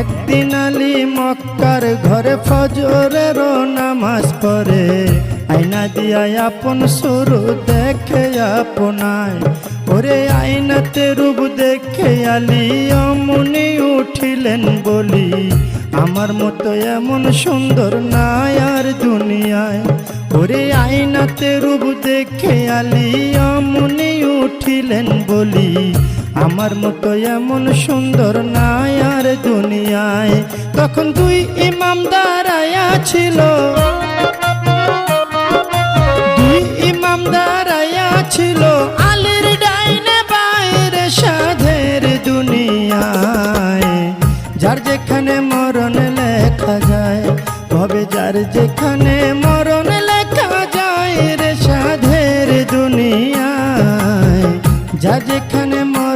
একদিন আলী মক্কার ঘরে ফজরের নামাজ পড়ে। আয়না দিয়া আপন শুরু দেখে আপনায়। ওরে আয়নাতে রূপ দেখে আলী অমনি উঠিলেন বলি, আমার মতো এমন সুন্দর নাই আর দুনিয়ায়। ওরে আয়নাতে রূপ দেখে আলী অমনি উঠিলেন বলি আমার মতো এমন সুন্দর নাই আর দুনিয়ায় তখন দুই ইমাম দাঁড়ায়া ছিল। দুই ইমাম দাঁড়ায়া ছিল আলীর ডাইনে বাইরে সাধের দুনিয়ায়। যার যেখানে মরণ লেখা যায় ভবে যার যেখানে মরণ লেখা যায় রে সাধের দুনিয়ায়। যার যেখানে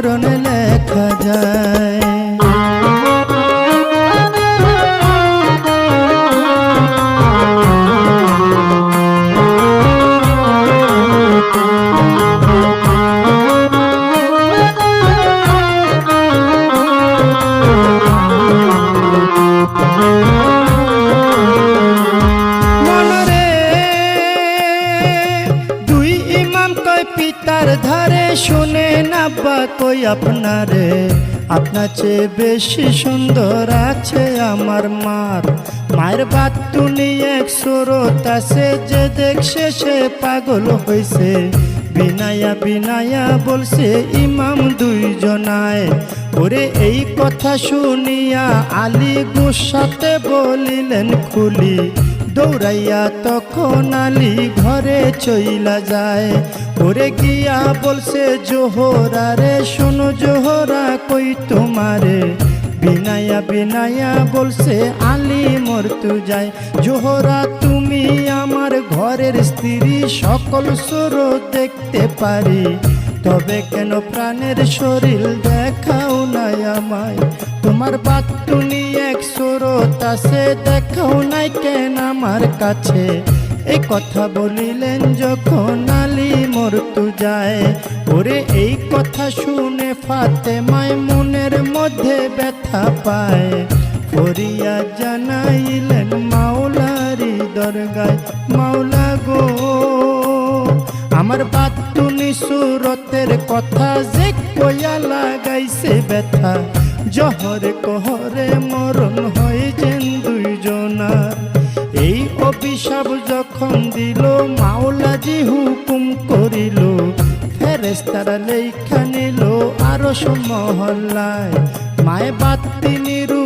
মরণ লেখা যায়। ধারে শুনে নাব্বা কই আপনারে? আপনার চেয়ে বেশি সুন্দর আছে আমার মার। মায়ের বাত তুনি এক সুরত আছে যে দেখছে সে পাগল হইছে। বিনায়া বিনায়া বলছে, ইমাম দুইজনায়। ওরে এই কথা শুনিয়া আলী গুসাতে বলিলেন খুলি। দৌড়াইয়া তখন আলি ঘরে চইলা যায়। ওরে গিয়া বলছে, জোহরা রে, শোনো জোহরা, কই তোমারে? বিনায়া বিনায়া বলছে, আলি মরতু যায় জোহরা, তুমি আমার ঘরের স্ত্রী, সকল সুর দেখতে পারি। তবে কেন প্রাণের শরীর দেখাও নাই আমায়? তোমার বাতুনি এক সুরত আছে, দেখাও নাই কেন আমার কাছে? এই কথা বলিলেন যখন আলী মরতু যায়। ওরে এই কথা শুনে ফাতে মায় মনের মধ্যে ব্যথা পায়। ফরিয়া জানাইলেন, মাওলারি দরগায়, মাওলা গো। আমার বাতুনি সুরতের কথা যে কয়া লাগাইছে ব্যথা। জহরে কহরে মরণ হয়েছেন দুইজনার এই অভিশাপ যখন দিল, মাওলাজি হুকুম করিল। ফেরেস্তারা লেখা নিল আরও সমহল্লায় মায় বাত্তি নিরু